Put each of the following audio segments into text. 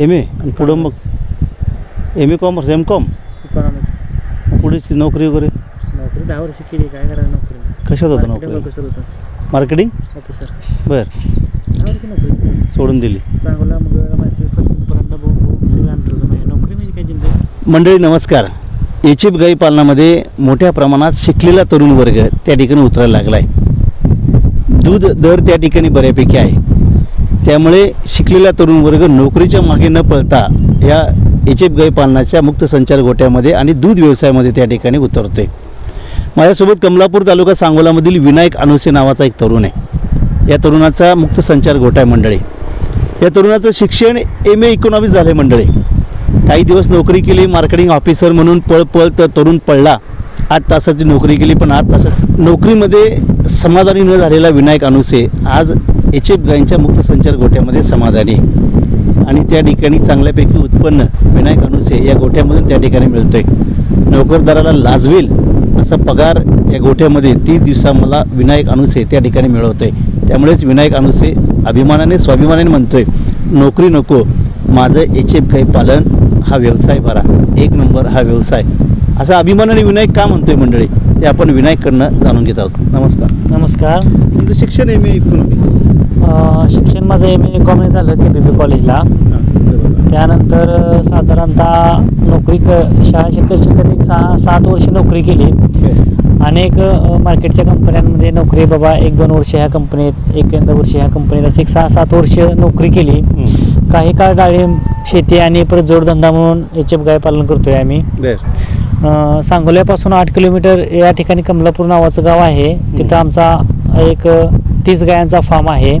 M A आणि पुढं मग M A commerce M com economics पुढे नोकरी वगैरे? नोकरी दहा वर्ष केली काय करायचं नोकरी? कशात होतं नोकरी? होतं. मार्केटिंग ऑफिसर बर. दहा वर्ष नोकरी सोडून दिली. सांगोला मग भाऊ भाऊ सगळं होतं. माझ्या नोकरी म्हणजे काय मंडळी नमस्कार. एचिप गाई पालनामध्ये मोठ्या प्रमाणात शिकलेला तरुण वर्ग त्या ठिकाणी उतरायला लागला आहे दूध दर त्या ठिकाणी बऱ्यापैकी आहे. त्यामुळे शिकलेला तरुण वर्ग नोकरीच्या मागे न पळता या एच एफ पालनाच्या मुक्त संचार गोट्यामध्ये आणि दूध व्यवसायामध्ये त्या ठिकाणी उतरते माझ्यासोबत कमलापूर तालुका सांगोलामधील विनायक अनुसे नावाचा एक तरुण आहे. या तरुणाचा मुक्त संचार गोटा आहे मंडळी. या तरुणाचं शिक्षण एम ए इकॉनॉमिक्स झालं मंडळी. काही दिवस नोकरी केली मार्केटिंग ऑफिसर म्हणून पळ पळ तर तरुण पडला. आठ तासाची नोकरी केली पण आठ तासात नोकरीमध्ये समाधानी न झालेला विनायक अनुसे आज एच एफ गायींच्या मुक्त संचार गोट्यामध्ये समाधानी. आहे. आणि त्या ठिकाणी चांगल्यापैकी उत्पन्न विनायक अनुसे या गोठ्यामधून त्या ठिकाणी मिळतंय. नोकरदाराला लाजवेल असा पगार या गोठ्यामध्ये तीस दिवसा मला विनायक अनुसे त्या ठिकाणी मिळवतोय. त्यामुळेच विनायक अनुसे अभिमानाने स्वाभिमानाने म्हणतोय नोकरी नको माझं एच एफ गाई पालन हा व्यवसाय बरा एक नंबर हा व्यवसाय. असा अभिमानाने विनायक का म्हणतोय मंडळी? ते आपण विनायककडनं जाणून घेत आहोत. नमस्कार. नमस्कार. तुमचं शिक्षण एम ए इकॉनॉमिक्स. शिक्षण माझं एम ए कॉमर्स झालं के बी पी कॉलेजला त्यानंतर साधारणतः नोकरी क शाळा शिकत शिकत एक सहा सात वर्ष नोकरी केली. अनेक मार्केटच्या कंपन्यांमध्ये नोकरी बाबा एक दोन वर्ष ह्या कंपनीत एक दोन वर्ष ह्या कंपनीत असं एक सहा सात वर्ष नोकरी केली. काही काळ डाळिंब शेती आणि परत जोडधंदा म्हणून याचे गाय पालन करतोय आम्ही. सांगोल्यापासून आठ किलोमीटर या ठिकाणी कमलापूर नावाचं गाव आहे. तिथं आमचा एक तीस गायांचा फार्म आहे.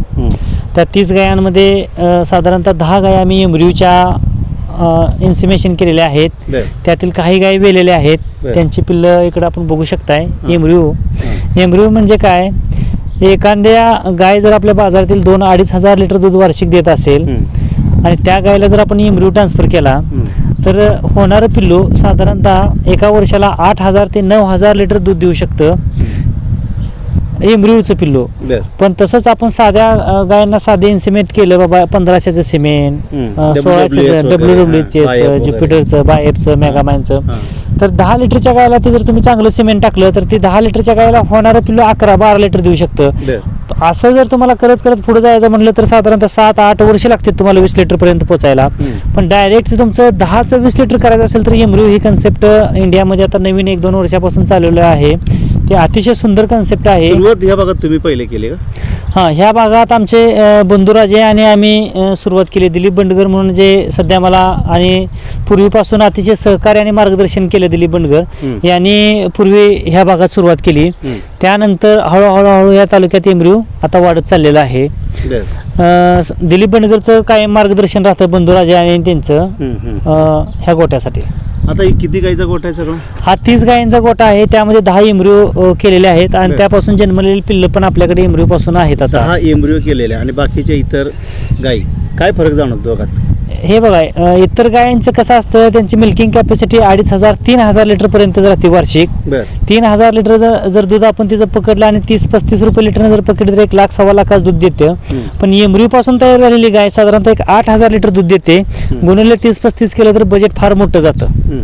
त्या तीस गायांमध्ये साधारणतः दहा गाय आम्ही एम्ब्रियूच्या इन्सिमेशन केलेल्या आहेत. त्यातील काही गायी वेलेल्या आहेत. त्यांची पिल्लं इकडं आपण बघू शकताय. एम्ब्रिओ हां. एम्ब्रिओ म्हणजे काय? एखाद्या गाय जर आपल्या बाजारातील दोन अडीच हजार लिटर दूध वार्षिक देत असेल आणि त्या गायला जर आपण एम्ब्रिओ ट्रान्सफर केला तर होणारं पिल्लू साधारणतः एका वर्षाला आठ हजार ते नऊ हजार लिटर दूध देऊ शकतं. एम्ब्रिओचं पिल्लू बर पण तसंच आपण साध्या अ, गायांना साधे इन्सिमेंट केलं बाबा पंधराशेचं सिमेंट हम्म. सोळाशेचं WWS डब्ल्यू वगैरे. ज्युपिटरचं बायफचं मेगामॅनचं हां. तर दहा लिटरच्या गायला ते जर तुम्ही चांगलं सिमेंट टाकलं तर ते दहा लिटरच्या गायला होणारं पिल्लू अकरा बारा लिटर देऊ शकतं बर असं जर तुम्हाला करत करत पुढे जायचं म्हणलं तर साधारणतः सात आठ वर्ष लागतील तुम्हाला वीस लिटर पर्यंत पोहोचायला हम्म. पण डायरेक्ट तुमचं दहाचं वीस लिटर करायचं असेल तर एमरिओ ही कन्सेप्ट इंडियामध्ये आता नवीन एक दोन वर्षापासून चालवलं आहे ते अतिशय सुंदर कन्सेप्ट आहे. सुरुवात ह्या भागात तुम्ही पहिले केली का? हां ह्या भागात आमचे अ, बंधुराजे आणि आम्ही अ, सुरुवात केली. दिलीप बंडगर म्हणून जे सध्या मला आणि पूर्वीपासून अतिशय सहकार्य आणि मार्गदर्शन केलं दिलीप बंडगर. हम्म. यांनी पूर्वी ह्या भागात सुरुवात केली. हम्म. त्यानंतर हळूहळू हळू या तालुक्यात एमरिओ आता वाढत चाललेलं आहे. बर. अ, स- दिलीप बंडगरचं कायम मार्गदर्शन राहतं बंधुराजे आणि त्यांचं हम्म, हम्म. अ, ह्या गोट्यासाठी. आता हे किती गाईचा गोठा आहे सगळं? हा तीस गायींचा गोटा आहे. त्यामध्ये दहा एमरिओ केलेले आहेत आणि. त्यापासून जन्मलेली पिल्लं पण आपल्याकडे एमरिओ पासून आहेत आता. दहा एम्ब्रिओ केलेले आणि बाकीच्या इतर गायी काय फरक जाणवतो दोघात? हे बघा अ, इतर गायांचं कसं असतं त्यांची मिल्किंग कॅपॅसिटी अडीच हजार तीन हजार लिटर पर्यंत राहते वार्षिक बर. तीन हजार लिटर जर जर दूध आपण तिचं पकडलं आणि तीस पस्तीस रुपये लिटरनं जर पकडलं तर एक लाख सव्वा लाखाचं दूध देतं. हम्म. पण एमरी पासून तयार झालेली गाय साधारणतः एक आठ हजार लिटर दूध देते. गुणिले तीस पस्तीस केलं तर बजेट फार मोठं जातं. हम्म.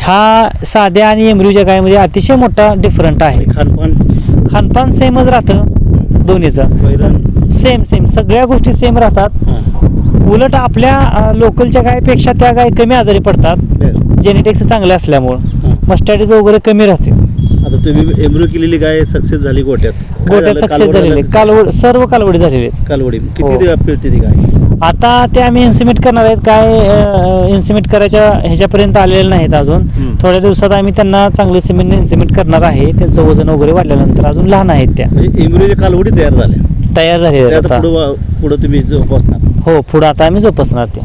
हा साध्या आणि एमरीच्या गायमध्ये अतिशय मोठा डिफरंट आहे. आणि खानपान? खानपान सेमच राहतं दोन्हीचं. वैरण? सेम सेम सगळ्या गोष्टी सेम राहतात. हां. उलट आपल्या लोकलच्या गायपेक्षा त्या गाय कमी आजारी पडतात. जेनेटिक्स चांगले असल्यामुळं. हां. मस्टॅडीज वगैरे कमी राहते. आता तुम्ही एम्ब्रिओ केलेली गाय सक्सेस झाली गोट्यात. गोट्यात झालं? सक्सेस झालेले. झालं? कालवड सर्व कालवडी झालेले. कालवडी. हो. किती दिवस पिळते ती गाय? आता ते आम्ही इन्सिमेट करणार आहेत. काय इन्सिमेट करायच्या ह्याच्यापर्यंत आलेले नाहीत अजून. हम्म. थोड्या दिवसात आम्ही त्यांना चांगले सिमेंट इन्सिमेट करणार आहे. त्यांचं वजन वगैरे वाढल्यानंतर अजून लहान आहेत त्या. म्हणजे कालवडी तयार झाल्या. तयार झालेल्या ते आहेत आता आता. पुढं पुढं तुम्ही जोपासणार हो पुढं आता आम्ही जोपासणार ते.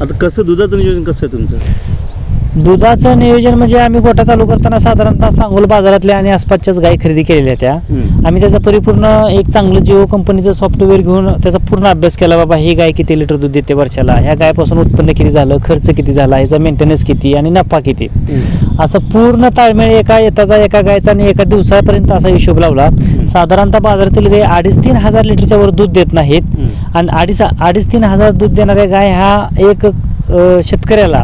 आता कसं दुधाचं नियोजन कसं आहे तुमचं? दुधाचं नियोजन म्हणजे आम्ही गोठा चालू करताना साधारणतः सांगोल बाजारातल्या आणि आसपासच्याच गायी खरेदी केलेल्या त्या. आम्ही त्याचा परिपूर्ण एक चांगलं जिओ कंपनीचं सॉफ्टवेअर घेऊन त्याचा पूर्ण अभ्यास केला बाबा ही गाय किती लिटर दूध देते वर्षाला? ह्या गायपासून उत्पन्न किती झालं? खर्च किती झाला? ह्याचा मेंटेनन्स किती? आणि नफा किती. असं पूर्ण ताळमेळ एका येताचा एका गायचा आणि एका दिवसापर्यंत असा हिशोब लावला. साधारणतः बाजारातील गाय अडीच तीन हजार लिटरच्या वर दूध देत नाहीत. आणि अडीच अडीच तीन हजार दूध देणाऱ्या गाय हा एक शेतकऱ्याला.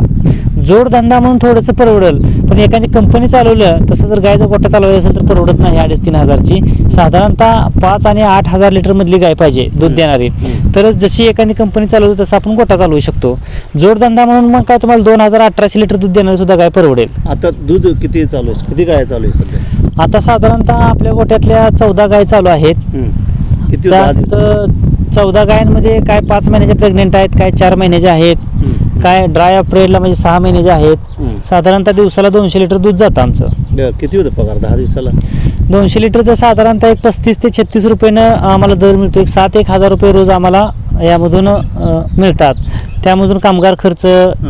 जोडधंदा म्हणून थोडंसं परवडेल पण एखादी कंपनी चालवलं तसं जर गायचा गोठा चालवायचा असेल तर परवडत नाही अडीच तीन हजारची. साधारणतः पाच आणि आठ हजार लिटर मधली गाय पाहिजे दूध देणारी. तरच जशी एखादी कंपनी चालवली तसं आपण गोठा चालवू शकतो. जोडधंदा म्हणून मग काय तुम्हाला दोन हजार अठराशे लिटर दूध देणारी सुद्धा गाय परवडेल. आता दूध किती चालू आहे? किती गाय चालू आहे सध्या? आता साधारणतः आपल्या गोठ्यातल्या चौदा गाय चालू आहेत. किती त्यात चौदा गायांमध्ये काय पाच महिन्याचे प्रेग्नेंट आहेत काय चार महिन्याचे आहेत. काय ड्राय अप पिरियडला म्हणजे सहा महिन्याचे आहेत हम्म. साधारणतः दिवसाला दोनशे लिटर दूध जातं आमचं बरं, किती होतं पगार दहा दिवसाला दोनशे लिटरचं साधारणतः एक पस्तीस ते छत्तीस रुपयानं आम्हाला दर मिळतो एक सात एक हजार रुपये रोज आम्हाला यामधून अं, मिळतात त्यामधून कामगार खर्च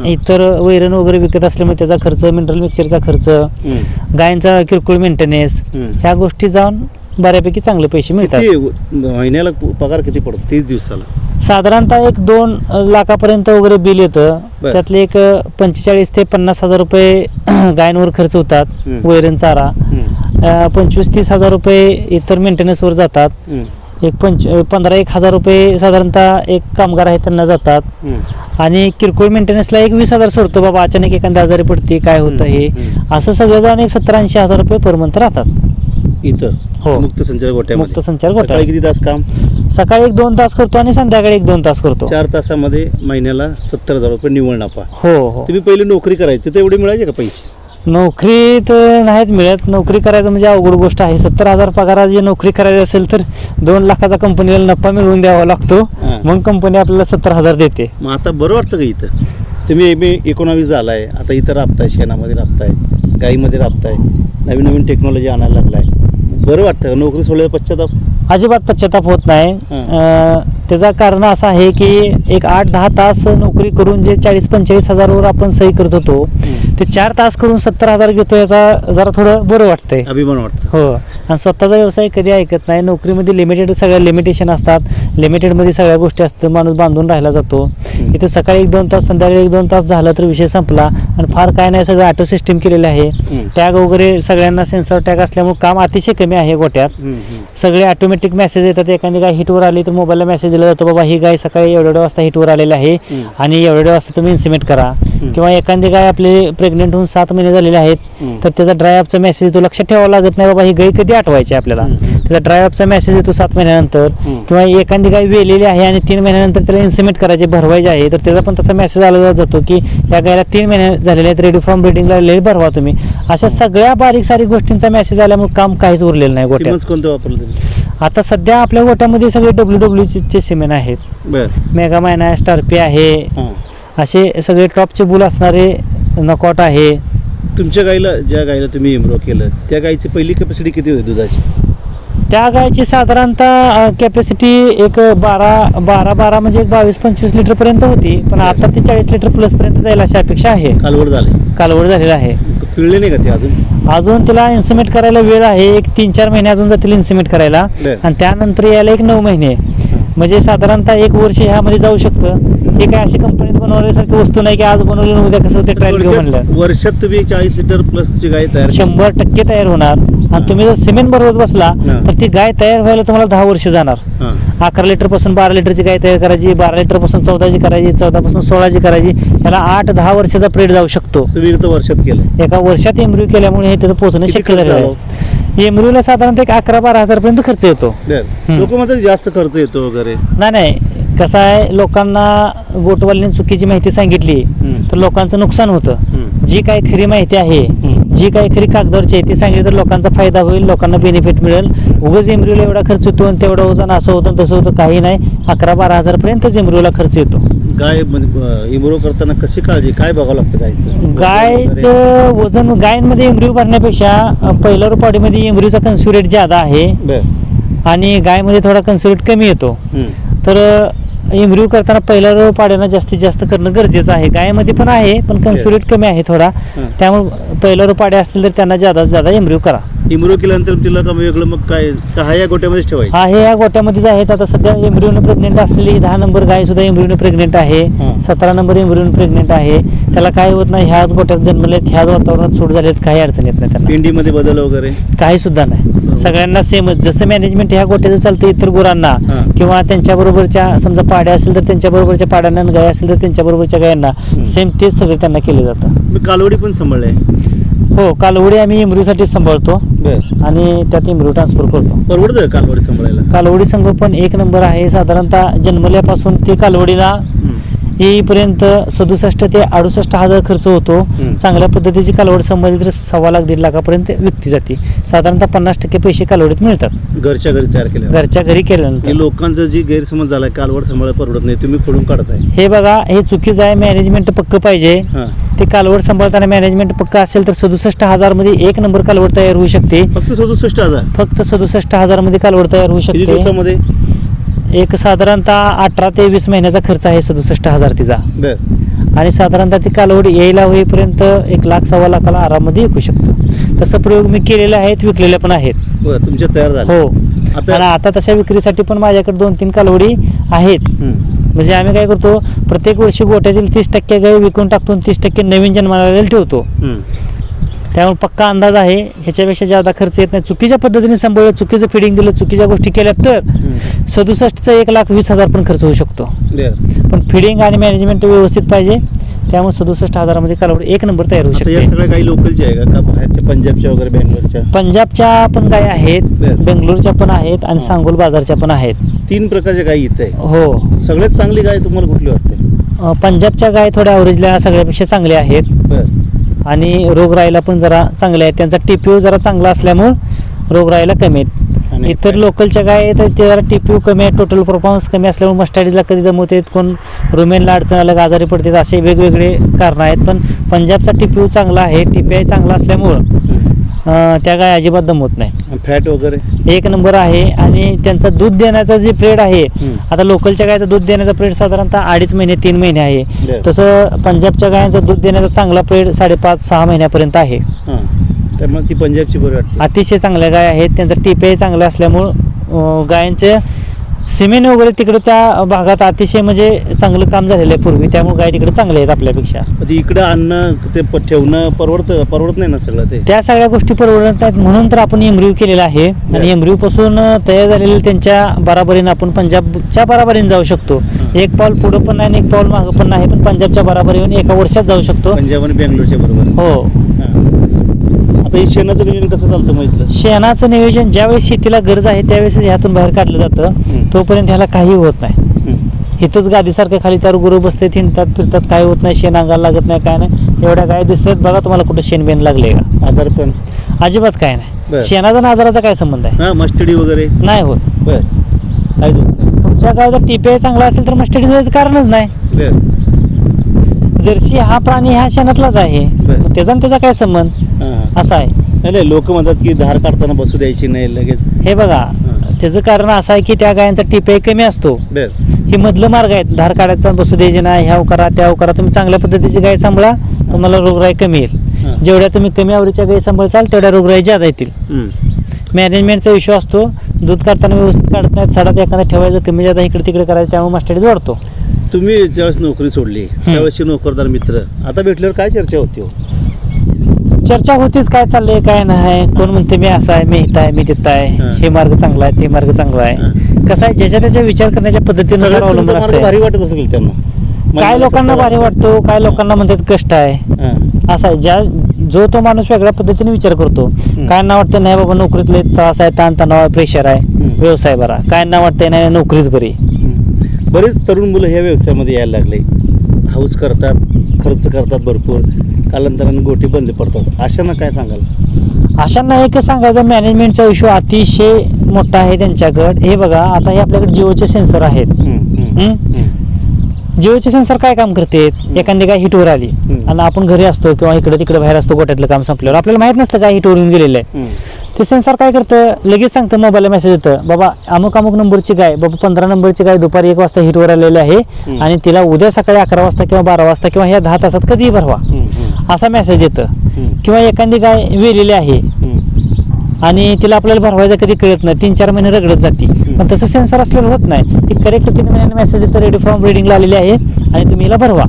इतर वैरण वगैरे विकत असल्यामुळे त्याचा खर्च मिनरल मिक्सरचा खर्च हम्म. गायींचा किरकोळ मेंटेनन्स हम्म. ह्या गोष्टी जाऊन बऱ्यापैकी चांगले पैसे मिळतात किती महिन्याला पगार किती पडतो तीस दिवसाला साधारणतः एक दोन लाखापर्यंत वगैरे बिल येतं बर. त्यातले एक पंचेचाळीस ते पन्नास हजार रुपये गायींवर खर्च होतात हम्म. वैरण चारा. अ, पंचवीस तीस हजार रुपये इतर मेंटेनन्सवर जातात हम्म. एक पंच पंधरा एक हजार रुपये साधारणतः एक कामगार आहेत त्यांना जातात हम्म. आणि किरकोळ मेंटेनन्सला एक वीस हजार सोडतो बाबा अचानक एखाद्या आजारी पडते काय होतं हे हम्म. असं सगळं जाऊन एक सत्तर ऐंशी हजार रुपये पर मंथ राहतात इथं हो. मुक्त संचार गोट्यामध्ये. मुक्त संचार गोठ्यात. सकाळी किती तास काम? सकाळी एक दोन तास करतो आणि संध्याकाळी एक दोन तास करतो. चार तासामध्ये महिन्याला सत्तर हजार रुपये निवड नफा हो हो. तुम्ही पहिली नोकरी करायची तिथे एवढे मिळायचे का पैसे? नोकरी तर नाहीत मिळत. नोकरी करायचं म्हणजे अवघड गोष्ट आहे. सत्तर हजार पगाराची नोकरी करायची असेल तर दोन लाखाचा कंपनीला नफा मिळवून द्यावा लागतो. हा. मग कंपनी आपल्याला सत्तर हजार देते. मग आता बरं वाटतं का इथं? तुम्ही एम एकोणावीस झालाय. आता इथं राबताय शेणामध्ये राबताय गाईमध्ये राबताय नवीन नवीन टेक्नॉलॉजी आणायला लागलाय. बरं वाटतं का? नोकरी सोडल्याचा पश्चाताप? अजिबात पश्चाताप होत नाही. अं, त्याचं कारण असं आहे की एक आठ दहा तास नोकरी करून जे चाळीस पंचेचाळीस हजारवर आपण सही करत होतो. ते चार तास करून सत्तर हजार घेतो याचा जरा थोडं बरं वाटतंय. अभिमान वाटतं. हो. आणि स्वतःचा व्यवसाय कधी ऐकत नाही. नोकरीमध्ये लिमिटेड सगळ्या लिमिटेशन असतात. लिमिटेडमध्ये सगळ्या गोष्टी असतात. माणूस बांधून राहिला जातो. इथे सकाळी एक दोन तास संध्याकाळी एक दोन तास झालं तर विषय संपला. आणि फार काय नाही सगळं ऑटो सिस्टीम केलेलं आहे. टॅग वगैरे सगळ्यांना सेन्सर टॅग असल्यामुळे काम अतिशय कमी आहे गोट्यात. सगळे ऑटोमॅटिक मेसेज येतात. एखादी गाय हिटवर आली तर मोबाईलला मेसेज दिला जातो बाबा ही गाय सकाळी एवढ्या वाजता हिटवर आलेली आहे. आणि एवढ्या एवढ्या वाजता तुम्ही इन्सिमेंट करा किंवा एखादी गाय आपले प्रेग्नेंट होऊन सात महिने झालेले आहेत. तर त्याचा ड्रायअपचा मेसेज येतो लक्षात ठेवावा लागत नाही बाबा ही गाय कधी आठवायची आपल्याला. त्याचा ड्रायअपचा मेसेज येतो सात महिन्यानंतर. किंवा एखादी गाय वेलेली आहे आणि तीन महिन्यानंतर त्याला इन्सिमेंट करायचे भरवायचे आहे तर त्याचा पण तसा मेसेज आला जातो की या गायला तीन महिने झालेले आहेत रेडी फ्रॉम ब्रिडिंगला आलेले भरवा तुम्ही. अशा सगळ्या बारीक सारीक गोष्टींचा मेसेज आल्यामुळे काम काहीच उरलेलं नाही गोट्यात. सिमन्स कोणतं वापरलं तुम्ही? आता सध्या आपल्या गोट्यामध्ये सगळे डब्ल्यू डब्ल्यू चे सिमेंट आहेत. मेगा मायना स्टारपी आहे. असे सगळे टॉपचे बुल असणारे नकॉट आहे. तुमच्या गाईला ज्या गाईला तुम्ही इम्प्रूव केलं त्या गाईची पहिली कॅपॅसिटी किती होती दुधाची? त्या गायची साधारणतः कॅपॅसिटी एक बारा बारा बारा म्हणजे एक बावीस पंचवीस लिटर पर्यंत होती. पण आता ती चाळीस लिटर प्लस पर्यंत जाईल अशी अपेक्षा आहे. कालवड झाले. कालवड झालेला आहे. पिळले नाही का ते अजून? अजून तिला इन्सिमेट करायला वेळ आहे. एक तीन चार महिने अजून जातील इन्सिमेट करायला. बर. आणि त्यानंतर यायला एक नऊ महिने. म्हणजे साधारणतः एक वर्ष ह्यामध्ये जाऊ शकतं. हे काय अशी कंपनीत बनवल्यासारखी वस्तू नाही की आज बनवली उद्या कसं ते ट्रायल घेऊ म्हणलं. वर्षात तुम्ही चाळीस लिटर प्लसची गाय तयार. शंभर टक्के तयार होणार. आणि तुम्ही जर सिमेंट बरोबर बसला. तर ती गाय तयार व्हायला तुम्हाला दहा वर्ष जाणार. अकरा लिटरपासून बारा लिटरची गाय तयार करायची बारा लिटरपासून चौदाची करायची चौदा पासून सोळाची करायची त्याला आठ दहा वर्षाचा पिरियड जाऊ शकतो. वर्षात केलं. एका वर्षात एमब्र्यू केल्यामुळे हे तिथं पोहोचणं शक्य खर्च एमब्र्यूला साधारणतः एक अकरा बारा हजार पर्यंत खर्च येतो. लोक म्हणतात जास्त खर्च येतो वगैरे. नाही नाही. कसं आहे लोकांना गोटवाल्यांनी चुकीची माहिती सांगितली. तर लोकांचं नुकसान होतं. जी काही खरी माहिती आहे. जी काही खरी कागदावरची आहे ती सांगितली तर लोकांचा फायदा होईल लोकांना बेनिफिट मिळेल. उगाच एमरीला एवढा खर्च येतो आणि तेवढं वजन असं होतं तसं होतं काही नाही. अकरा बारा हजार पर्यंत एमरीला खर्च येतो. गाय इम्प्रूव करताना कशी काळजी काय बघावं लागतं गायचं? गायचं वजन गायींमध्ये एमरीव भरण्यापेक्षा पहिल्या रुपाडीमध्ये एमरीचा कन्स्युरेट ज्यादा आहे. आणि गायमध्ये थोडा कन्स्युरेट कमी येतो. तर इम्प्रूव्ह करताना पहिला रो पाड्यानं जास्तीत जास्त करणं गरजेचं आहे. गायमध्ये पण आहे पण कन्सुलेट कमी आहे थोडा. त्यामुळे पहिला रो पाड्या असतील तर त्यांना जादा जादा इम्प्रूव्ह करा. इम्रो केल्यानंतर तिला का वेगळं मग काय? का हा या गोट्यामध्येच ठेवायचं. हा हे या गोट्यामध्येच आहेत. आता सध्या एम्ब्रिओन प्रेग्नेंट असलेली दहा नंबर गाय सुद्धा एम्ब्रिओन प्रेग्नेंट आहे. सतरा नंबर एम्ब्रिओन प्रेग्नेंट आहे. त्याला काय होत नाही ह्याच गोट्यात जन्मलेत ह्याच वातावरणात सूट झालेत काही अडचण येत नाही त्यांना. पिंडीमध्ये बदल वगैरे? काही सुद्धा नाही. सगळ्यांना सेमच जसं मॅनेजमेंट ह्या गोट्याचं चालतं इतर गुरांना हां. किंवा त्यांच्या बरोबरच्या समजा पाड्या असेल तर त्यांच्या बरोबरच्या पाड्यांना गाय असेल तर त्यांच्या बरोबरच्या गायांना हं. सेम तेच सगळे त्यांना केलं जातं. कालवडी पण सांभाळले हो कालवडी आम्ही इम्ब्रिओसाठी सांभाळतो. आणि त्यात इम्ब्रिओ ट्रान्सफर करतो. परवडतं कालवडी सांभाळायला? कालवडी संगोपन एक नंबर आहे. साधारणतः जन्मल्यापासून ते कालवडीला. येईपर्यंत सदुसष्ट ते अडुसष्ट हजार खर्च होतो. चांगल्या पद्धतीची कालवड संबंधित तर सव्वा लाख दीड लाखापर्यंत विकती जाते. साधारणतः पन्नास टक्के पैसे कालवडीत मिळतात. घरच्या घरी तयार केल्या घरच्या घरी केल्यानंतर. लोकांचा जी गैरसमज झालाय कालवड सांभाळायला परवडत नाही तुम्ही खोडून काढताय. हे बघा हे चुकीचं आहे मॅनेजमेंट पक्क पाहिजे. ते कालवड सांभाळताना मॅनेजमेंट पक्क असेल तर सदुसष्ट हजारमध्ये एक नंबर कालवड तयार होऊ शकते. फक्त सदुसष्ट हजार. फक्त सदुसष्ट हजारमध्ये कालवड तयार होऊ किती शकते. एक साधारणतः अठरा ते वीस महिन्याचा खर्च आहे सदुसष्ट हजार तिचा. बर. आणि साधारणतः ती कालवड यायला होईपर्यंत एक लाख सव्वा लाखाला आराममध्ये विकू शकतो. तसं प्रयोग मी केलेले आहेत विकलेले पण आहेत. बर तुमच्या तयार झाले. हो. आता- आणि आता तशा विक्रीसाठी पण माझ्याकडे दोन तीन कालवडी आहेत. हम्म. म्हणजे आम्ही काय करतो प्रत्येक वर्षी गोट्यातील तीस टक्के गाई विकून टाकतो तीस टक्के नवीन जन्माला ठेवतो. हम्म. त्यामुळे पक्का अंदाज आहे. ह्याच्यापेक्षा जादा खर्च येत नाही. चुकीच्या पद्धतीने सांभाळलं चुकीचं फिडिंग दिलं चुकीच्या गोष्टी केल्या तर. सदुसष्टचा एक लाख वीस हजार पण खर्च होऊ शकतो. पण फिडिंग आणि मॅनेजमेंट व्यवस्थित पाहिजे. त्यामुळे सदुसष्ट हजारामध्ये कालवड एक नंबर तयार होऊ शकते. सगळ्या काही लोकलच्या आहे का? बाहेरच्या पंजाबच्या वगैरे बँगलोरच्या? पंजाबच्या पण गाय आहेत. बेंगलोरच्या पण आहेत आणि. सांगोल बाजारच्या पण आहेत. तीन प्रकारच्या गायी इथं हो. सगळ्यात चांगली गाय तुम्हाला कुठली वाटते? पंजाबच्या गाय थोड्या ॲव्हरेजला सगळ्यापेक्षा चांगल्या आहेत. बर. आणि रोगराईला पण जरा चांगल्या आहेत. त्यांचा टीपीओ जरा चांगला असल्यामुळं रोगराईला कमी आहेत. आणि इतर? लोकलच्या गाय आहेत ते जरा टीपीओ कमी आहे टोटल परफॉर्मन्स कमी असल्यामुळे मस्टॅडीजला कधी दमवतात कोण रुमेनला अडचण आलं आजारी पडतात असे वेगवेगळे कारणं आहेत. पण पंजाबचा टीपीओ चांगला आहे टीपीआय चांगला असल्यामुळं अं, त्या गाय अजिबात दमवत नाही. फॅट वगैरे? एक नंबर आहे आणि त्यांचा दूध देण्याचा जे पिरियड आहे हम्म. आता लोकलच्या गायचा दूध देण्याचा पिरियड साधारणतः अडीच महिने तीन महिने आहे. बरं. तसं पंजाबच्या गायांचा दूध देण्याचा चांगला पिरियड साडेपाच सहा महिन्यापर्यंत आहे. हां. त्यामुळे ती पंजाबची बरी वाटते. अतिशय चांगल्या गाय आहेत त्यांचं टिपेही चांगलं असल्यामुळं अं, गायांचे सिमेंट वगैरे तिकडे त्या भागात अतिशय म्हणजे चांगलं काम झालेलं आहे पूर्वी. त्यामुळे गाय तिकडे चांगल्या आहेत आपल्यापेक्षा. आता इकडं आणणं ते प- ठेवणं परवडतं परवडत नाही ना सगळं ते? त्या सगळ्या गोष्टी परवडत नाहीत. म्हणून तर आपण एमरिव्ह केलेला आहे. आणि एमरिव्हपासून तयार झालेल्या त्यांच्या बराबरीनं आपण पंजाबच्या बराबरीने जाऊ शकतो. हं. एक पाऊल पुढं पण नाही आणि एक पाऊल मागं पण नाही पण पंजाबच्या बराबरीने एका वर्षात जाऊ शकतो. पंजाब आणि बँगलोरच्या बरोबर. हो. हां. आता हे शेणाचं नियोजन कसं चालतं मग इथलं शेणाचं नियोजन ज्यावेळेस शेतीला गरज आहे त्यावेळेस ह्यातून बाहेर काढलं जातं. तोपर्यंत ह्याला काही होत नाही. इथंच गादीसारखं खाली त्यावर गुरु बसते थिंडतात फिरतात काय होत नाही शेण अंगाला लागत नाही काय नाही. एवढ्या गाय दिसतात बघा तुम्हाला कुठं शेण बेन लागले का. आजार पण. अजिबात काय बरं. नाही शेणाचा आणि आजाराचा काय संबंध आहे? हां मस्टडी वगैरे? नाही होत. बर. काय तो तुमच्या गावाचा टीपीआय चांगला असेल तर मस्टडी जायचं कारणच नाही. बर. जर्सी हा प्राणी ह्या शेणातलाच आहे बरं. मग त्याचा आणि त्याचा काय संबंध? असा आहे. नाही नाही लोक म्हणतात की धार काढताना बसू द्यायची नाही लगेच. हे बघा. त्याचं कारण असं आहे की त्या गायांचा टीपीआय कमी असतो. बर. हे मधलं मार्ग आहेत. धार काढायचा बसू द्यायचे नाही ह्याव करा त्याव करा. तुम्ही चांगल्या पद्धतीची गाय सांभाळा तुम्हाला रोगराई कमी येईल. जेवढ्या तुम्ही कमी आवडीच्या गाई सांभाळचाल तेवढ्या रोगराई जादा येतील. मॅनेजमेंटचा इश्यू असतो. दूध काढताना व्यवस्थित काढत नाहीत सडात एखादा ठेवायचं कमी जादा इकडे तिकडे करायचं त्यामुळे मास्टडी वाढतो तुम्ही ज्यावेळेस नोकरी सोडली त्यावेळेसचे नोकरदार मित्र आता भेटल्यावर काय चर्चा होती हो? चर्चा होतीच काय चाललंय काय नाही. कोण म्हणते मी असं आहे मी इथं आहे मी तिथं आहे. हां. मार्ग चांगला आहे ते मार्ग चांगला आहे. कसं आहे ज्याच्या त्याच्या विचार करण्याच्या सगळ्यात अवलंबून असते भारी वाटत असेल त्यांना. काय लोकांना भारी वाटतो काय लोकांना म्हणतात कष्ट आहे. असं आहे ज्या जो तो माणूस वेगळ्या पद्धतीने विचार करतो. काय ना वाटतं नाही बाबा नोकरीतले त्रास आहे ताण तणाव आहे प्रेशर आहे. व्यवसाय बरा. काय ना वाटतं नाही नोकरीच बरी. बरेच तरुण मुलं ह्या व्यवसायामध्ये यायला लागले. हाऊस करतात खर्च करतात भरपूर कालांतराने गोटी बंद पडतात. अशांना काय सांगाल? अशांना एक सांगायचं मॅनेजमेंटचा इश्यू अतिशय मोठा आहे त्यांच्याकडे. हे बघा आता हे आपल्याकडे जिओचे सेन्सर आहेत हम्म, हम्म, हम्म? हम्म. जिओचे सेन्सर काय काम करते एखादी काय हिटवर आली. आणि आपण घरी असतो किंवा इकडे तिकडे बाहेर असतो गोट्यातलं काम संपल्यावर आपल्याला माहीत नसतं काय हिटवर येऊन गेलेलं आहे. ते सेन्सर काय करतं लगेच सांगतं मोबाईलला मेसेज येतं बाबा अमुक अमुक नंबरची गाय बाबा पंधरा नंबरची गाय दुपारी एक वाजता हिटवर आलेली आहे. आणि तिला उद्या सकाळी अकरा वाजता किंवा बारा वाजता किंवा ह्या दहा तासात कधीही भरवा असा मेसेज येतं किंवा एखादी गाय वेलेली आहे. आणि तिला आपल्याला भरवायचं कधी कळत नाही. तीन चार महिने रगडत जाते. पण तसं सेन्सर असल्यावर होत नाही. ती करेक्ट तीन महिन्याने मेसेज येतं रेडी फ्रॉम ब्रिडिंगला आलेली आहे आणि तुम्ही हिला भरवा.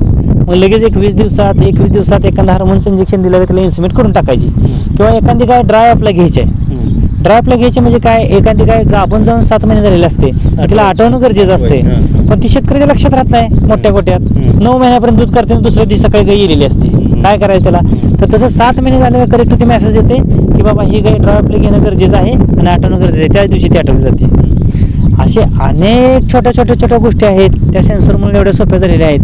मग लगेच एकवीस दिवसात एकवीस दिवसात एखादा हार्मोनचं इंजेक्शन दिलं तिला इन्सुमेट करून टाकायची. किंवा एखादी गाय ड्राय आपला घ्यायची. आहे हम्म. ड्राय आपला घ्यायची म्हणजे काय? एखादी गाय गाभून जाऊन सात महिने झालेले असते. तिला आठवणं. गरजेचं असते. पण ती शेतकऱ्याच्या लक्षात राहत नाही मोठ्या हम्म. नऊ महिन्यापर्यंत दूध करते आणि दुसऱ्या दिवशी सकाळी गाय येलेली असते. काय करायचं त्याला? तर तसं सात महिने झाल्यावर करेक्ट ती मेसेज येते की बाबा ही गाय ड्राय आपलं घेणं गरजेचं आहे आणि आठवणं गरजेचं आहे. त्याच दिवशी ती आठवली जाते. असे अनेक छोट्या छोट्या छोट्या गोष्टी आहेत. त्या सेन्सरमुळे एवढ्या सोप्या झालेल्या आहेत.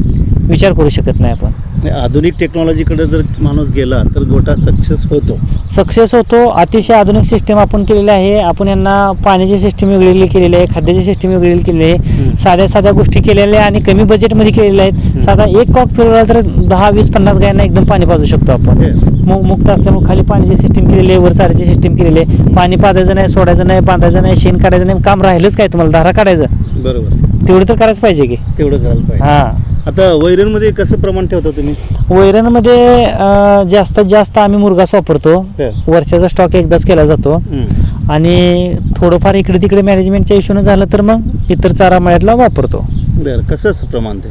विचार करू शकत नाही आपण. आधुनिक टेक्नॉलॉजीकडे जर माणूस गेला तर गोटा सक्सेस होतो. सक्सेस होतो. अतिशय आधुनिक सिस्टीम आपण केलेली आहे. आपण यांना पाण्याची सिस्टीम वेगळी केलेली आहे खाद्याची सिस्टीम वेगळी केलेली. आहे. साध्या साध्या गोष्टी केलेल्या आणि कमी बजेटमध्ये केलेल्या आहेत. साधा एक कॉक फिरवला तर दहा वीस पन्नास गायांना एकदम पाणी पाजू शकतो आपण. मु- मुक्त असल्यामुळे खाली पाण्याची सिस्टीम केलेली आहे वर चाऱ्याची सिस्टीम केलेली आहे. पाणी पाजायचं नाही सोडायचं नाही बांधायचं नाही शेण काढायचं नाही काम राहिलंच काय तुम्हाला? धारा काढायचं? बरोबर. तेवढं तर करायचं पाहिजे की. तेवढं करायला पाहिजे. हां. आता वैरणमध्ये कसं प्रमाण ठेवता तुम्ही? वैरणमध्ये अं, जास्तीत जास्त आम्ही मुरगास वापरतो. हे. वर्षाचा स्टॉक एकदाच केला जातो. हम्म. आणि थोडंफार इकडे तिकडे मॅनेजमेंटच्या इश्यूनं झालं तर मग इतर चारा मळ्यातला वापरतो. बरं कसं असं प्रमाण ते?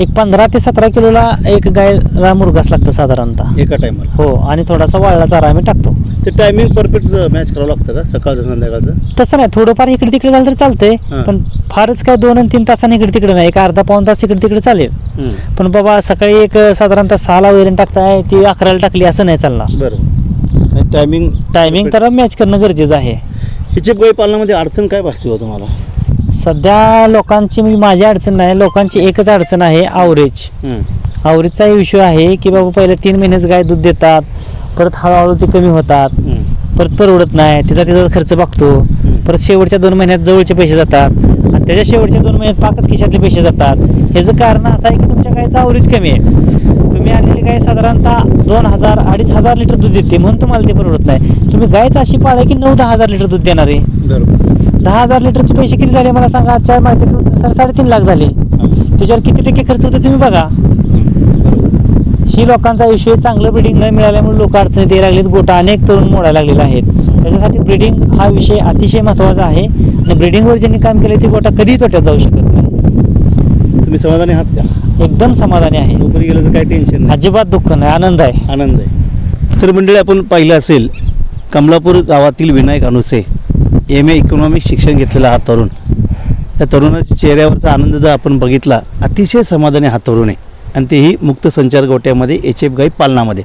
एक पंधरा ते सतरा किलोला एक गायला मुरगास लागतं साधारणतः. एका टायमाला? हो आणि थोडासा वाळला चारा आम्ही टाकतो. ते टायमिंग परफेक्ट मॅच करावं लागतं का? सकाळचं संध्याकाळचं? तसं नाही थोडंफार इकडे तिकडे झालं तर चालतंय हां. पण फारच काय दोन आणि तीन तासांनी इकडे तिकडे नाही. एक अर्धा पाऊन तास इकडे तिकडे चालेल. हम्म. पण बाबा सकाळी एक साधारणतः सहाला वैरण टाकताय ती अकराला टाकली असं नाही चालणार. बरोबर. टायमिंग टायमिंग तर मॅच करणं गरजेचं आहे. हिचे गाई पालनामध्ये अडचण काय भासते हो तुम्हाला? सध्या लोकांची म्हणजे माझी अडचण नाही लोकांची एकच अडचण आहे आवरेज. आवरेजचा इश्यू आहे की बाबा पहिले तीन महिनेच गाय दूध देतात परत हळूहळू ते कमी होतात. परत परवडत नाही तिचा तिचा खर्च बघतो परत शेवटच्या दोन महिन्यात जवळचे पैसे जातात आणि त्याच्या शेवटच्या दोन महिन्यात पाकच खिशातले पैसे जातात ह्याचं कारण असं आहे की तुमच्या गायचा आवरेज कमी आहे गाय साधारणतः दोन हजार अडीच हजार लिटर दूध देते. म्हणून तुम्हाला ते परवडत नाही. तुम्ही गायच अशी पाळ आहे की नऊ दहा हजार लिटर दूध देणार आहे. बरोबर. दहा हजार लिटरचे पैसे किती झाले मला सांगा? आजच्या मार्केटमध्ये सर साडेतीन लाख झाले. त्याच्यावर किती टक्के खर्च होतो तुम्ही बघा. ही लोकांचा विषय चांगलं ब्रिडिंग न मिळाल्यामुळे लोक अडचणीत यायला लागलेत. गोटा अनेक तरुण मोडायला लागलेले आहेत. त्याच्यासाठी ब्रिडिंग हा विषय अतिशय महत्त्वाचा आहे. आणि ब्रिडिंगवर ज्यांनी काम केलं ते गोटा कधीही तोट्यात जाऊ शकत नाही. तुम्ही समाधानी आहात का? एकदम समाधानी आहे. नोकरी गेलं तर काय टेन्शन नाही. अजिबात दुःख नाही आनंद आहे. आनंद आहे. तर मंडळी आपण पाहिलं असेल कमलापूर गावातील Vinayak Anuse M A economics शिक्षण घेतलेला हा तरुण. त्या तरुणाच्या चेहऱ्यावरचा आनंद जर आपण बघितला अतिशय समाधानी हा तरुण आहे. आणि तेही मुक्त संचार गोट्यामध्ये एच एफ गाई पालनामध्ये.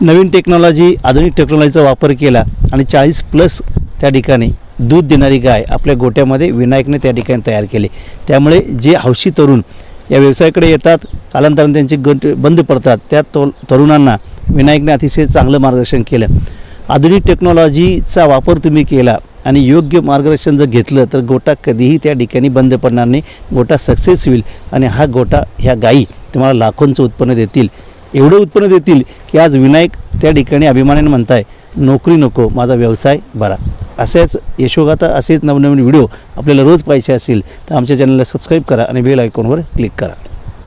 नवीन टेक्नॉलॉजी आधुनिक टेक्नॉलॉजीचा वापर केला आणि चाळीस प्लस त्या ठिकाणी दूध देणारी गाय आपल्या गोट्यामध्ये विनायकने त्या ठिकाणी तयार केली. त्यामुळे जे हौशी तरुण या व्यवसायाकडे येतात कालांतराने त्यांचे गट बंद पडतात. त्या तो तरुणांना विनायकने अतिशय चांगलं मार्गदर्शन केलं. आधुनिक टेक्नॉलॉजीचा वापर तुम्ही केला आणि योग्य मार्गदर्शन जर घेतलं तर गोटा कधीही त्या ठिकाणी बंद पडणार नाही. गोटा सक्सेस होईल आणि हा गोटा ह्या गायी तुम्हाला लाखोंचं उत्पन्न देतील. एवढं उत्पन्न देतील की आज विनायक त्या ठिकाणी अभिमानाने म्हणताय नोकरी नको माझा व्यवसाय बरा. असेच यशोगाथा असेच नवनवीन व्हिडिओ आपल्याला रोज पाहिजे असेल तर आमच्या चॅनलला सबस्क्राईब करा आणि बेल आयकॉनवर क्लिक करा.